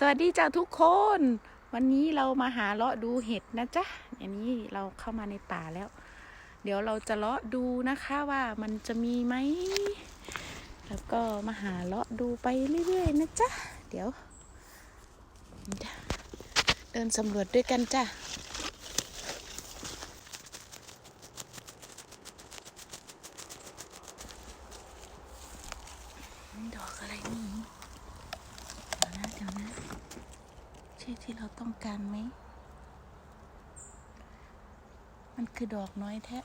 สวัสดีจ้าทุกคน วันนี้เรามาหาเลาะดูเห็ดนะจ๊ะอันนี้เราเข้ามาในป่าแล้ว เดี๋ยวเราจะเลาะดูนะคะว่ามันจะมีไหม แล้วก็มาหาเลาะดูไปเรื่อยๆนะจ๊ะ เดี๋ยว เดินสำรวจด้วยกันจ้ะ ดอกอะไรนี่ เดี๋ยวนะเดี๋ยวนะ ใช่ที่เราต้องการไหม มันคือดอกน้อยแท้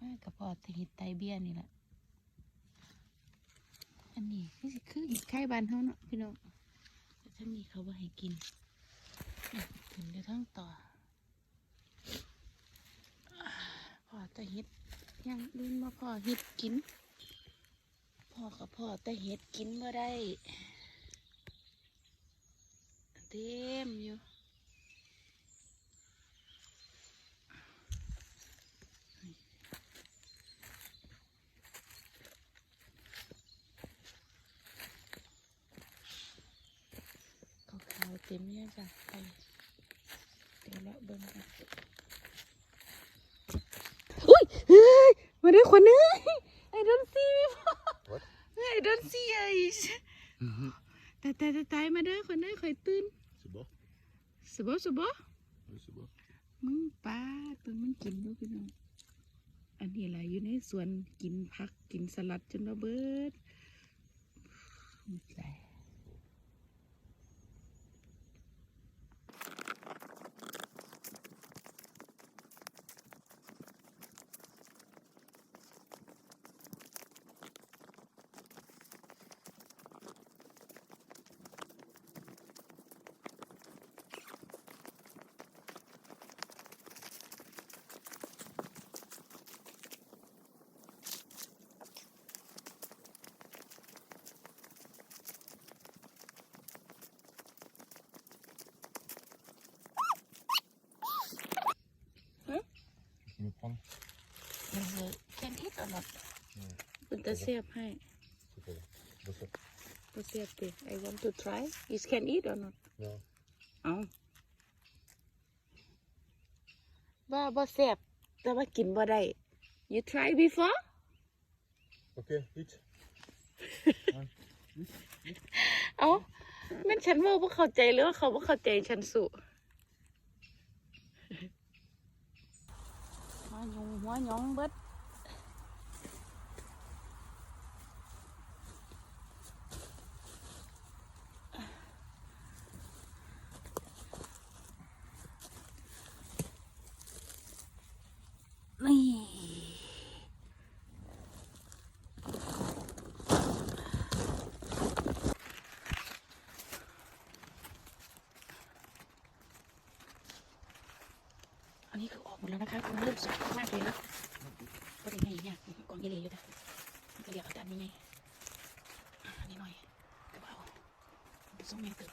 มากกับพอตเห็ดไตเบี้ยนี่แหละ อันนี้คือสิคือเห็ดไข่บานเฮาเนาะพี่น้องแต่ทั้งนี้เขาบ่ให้กินอะถึงจะทั้งต่ออ่าพอแต่เห็ดอยังอื่นมาพอเห็ดกินพ่อกับพ่อแต่เห็ดกินบ่ได้เต็มอยู่ ขาวขาวๆเต็มเนี่ยจ้ะไปเดี๋ยวเราเบิ่งกันอุ้ยเฮ้ยมาด้วยคนนึง I don't see before What? I don't see eyes แต่แต่แต่ตายมาเด้อคนนึงคอยตื่น C'est bon สบอสบอ Oui, c'est bon. มึงป้าตัวมันกินด้วยพี่น้อง อันนี้แหละอยู่ในสวนกินผักกินสลัดจนระเบิดหมดแล้ว Tu me prendre มันจะแค่นิดอร่อย Ouais. เป็น ตะเสียบให้ C'est pas bon. Bon, ça. ตะเสียบดิ I want to try is can eat or not no เอาว่าบ่เสียบแต่ว่ากินบ่ได้ you try before Ok, vite. เอาแม่นฉันเว่าบ่เข้าใจหรือว่าเขาบ่เข้าใจฉันสุหัวหยงหัวหยงเบิดนี่อั นี้คือออกหมดแล้วนะคะมันเริ่มสุกมากเลยนะก็ได้ไงเนี่ยกองเยลเลอยู่แต่มันก็เรียกอาจารย์นี่ไงนิดหน่อยกระเป๋ามันส่งแมงตึก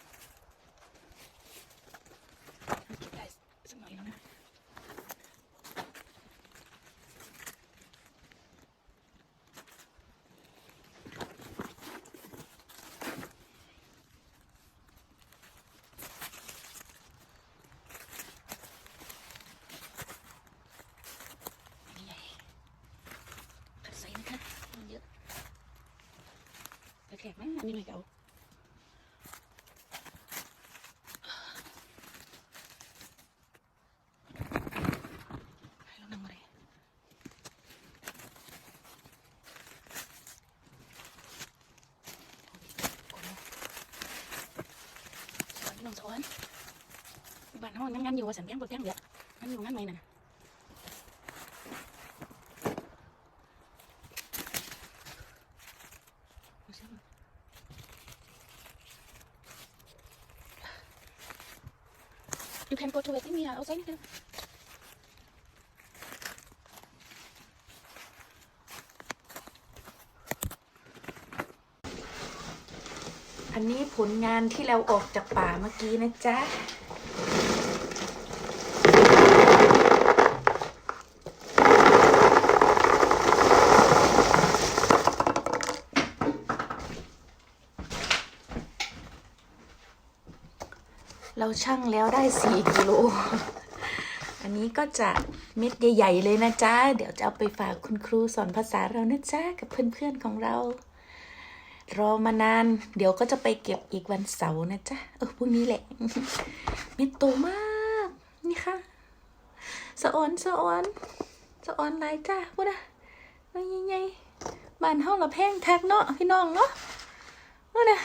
เก็บได้สักหน่อยแล้วนะ อันนี้ใหญ่ตัดใส่นะคะมันเยอะ แต่แขกไหมอันนี้หน่อยเก่าให้เรานั่งมาเลยสอนน้องสอนบ้านห้องงั้นๆอยู่ว่าสันเพียงบทเพียงเดียวงั้นอยู่งั้นไหมน่ะ You can go to waiting here outside here. อันนี้ผลงานที่เราออกจากป่าเมื่อกี้นะจ๊ะ เราชั่งแล้วได้สี่กิโล อันนี้ก็จะเม็ดใหญ่ๆเลยนะจ๊ะ เดี๋ยวจะเอาไปฝากคุณครูสอนภาษาเรานะจ๊ะ กับเพื่อนๆของเรา รอมานาน เดี๋ยวก็จะไปเก็บอีกวันเสาร์นะจ๊ะ เออพรุ่งนี้แหละ เม็ดโตมาก นี่ค่ะสะออนสะออนสะออนหลายจ้าพูดนะว่าใหญ่ๆบ้านห้องละแพงคักเนาะพี่น้องเนาะพูดนะ